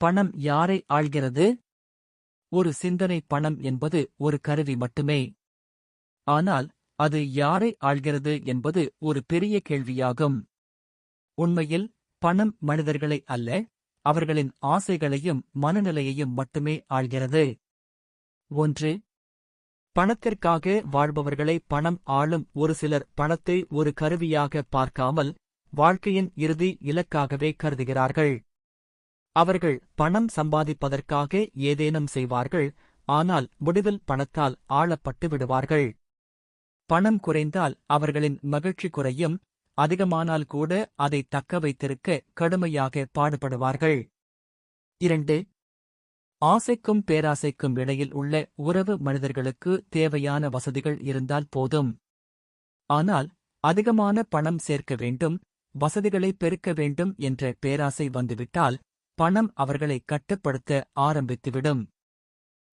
பணம் யாரை ஆள்கிறது? ஒரு சிந்தனை பணம் என்பது ஒரு கருவி மட்டுமே. ஆனால் அது யாரை ஆள்கிறது என்பது ஒரு பெரிய கேள்வியாகும். உண்மையில் பணம் மனிதர்களை அல்ல அவர்களின் ஆசைகளையும் மனநிலையையும் மட்டுமே ஆள்கிறது. ஒன்று பணத்திற்காக வாழ்பவர்களை பணம் ஆளும் ஒரு சிலர் பணத்தை ஒரு கருவியாக பார்க்காமல் வாழ்க்கையின் இறுதி இலக்காகவே கருதுகிறார்கள். அவர்கள் பணம் சம்பாதிப்பதற்காக ஏதேனும் செய்வார்கள் ஆனால் முடிவில் பணத்தால் ஆளப்பட்டு விடுவார்கள். பணம் குறைந்தால் அவர்களின் மகிழ்ச்சி குறையும் அதிகமானால் கூட அதை தக்க வைத்திருக்க கடுமையாக பாடுபடுவார்கள். இரண்டு ஆசைக்கும் பேராசைக்கும் இடையில் உள்ள உறவு மனிதர்களுக்கு தேவையான வசதிகள் இருந்தால் போதும். ஆனால் அதிகமான பணம் சேர்க்க வேண்டும் வசதிகளை பெருக்க வேண்டும் என்ற பேராசை வந்துவிட்டால் பணம் அவர்களை கட்டுப்படுத்த ஆரம்பித்துவிடும்.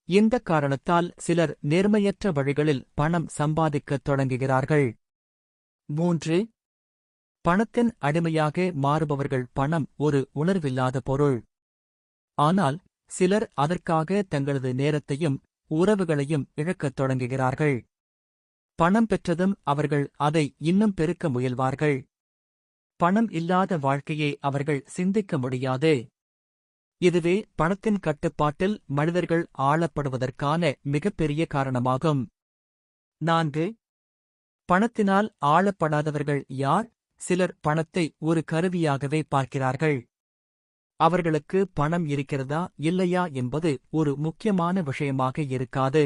இந்த காரணத்தால் சிலர் நேர்மையற்ற வழிகளில் பணம் சம்பாதிக்கத் தொடங்குகிறார்கள். மூன்று பணத்தின் அடிமையாக மாறுபவர்கள் பணம் ஒரு உணர்வில்லாத பொருள். ஆனால் சிலர் அதற்காக தங்களது நேரத்தையும் உறவுகளையும் இழக்கத் தொடங்குகிறார்கள். பணம் பெற்றதும் அவர்கள் அதை இன்னும் பெருக்க முயல்வார்கள். பணம் இல்லாத வாழ்க்கையை அவர்கள் சிந்திக்க முடியாது. இதுவே பணத்தின் கட்டுப்பாட்டில் மனிதர்கள் ஆளப்படுவதற்கான மிகப்பெரிய காரணமாகும். நான்கு பணத்தினால் ஆளப்படாதவர்கள் யார்? சிலர் பணத்தை ஒரு கருவியாகவே பார்க்கிறார்கள். அவர்களுக்கு பணம் இருக்கிறதா இல்லையா என்பது ஒரு முக்கியமான விஷயமாக இருக்காது.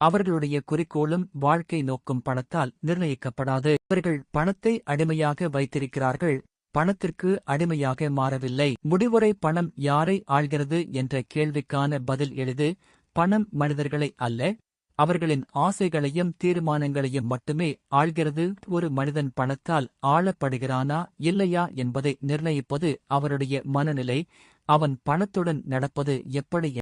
அவர்களுடைய குறிக்கோளும் வாழ்க்கை நோக்கும் பணத்தால் நிர்ணயிக்கப்படாது. அவர்கள் பணத்தை அடிமையாக வைத்திருக்கிறார்கள். பணத்திற்கு அடிமையாக மாறவில்லை. முடிவுரை பணம் யாரை ஆள்கிறது என்ற கேள்விக்கான பதில் எளிது பணம் மனிதர்களை அல்ல அவர்களின் ஆசைகளையும் தீர்மானங்களையும் மட்டுமே ஆள்கிறது. ஒரு மனிதன் பணத்தால் ஆளப்படுகிறானா இல்லையா என்பதை நிர்ணயிப்பது அவருடைய மனநிலை அவன் பணத்துடன் நடப்பது எப்படி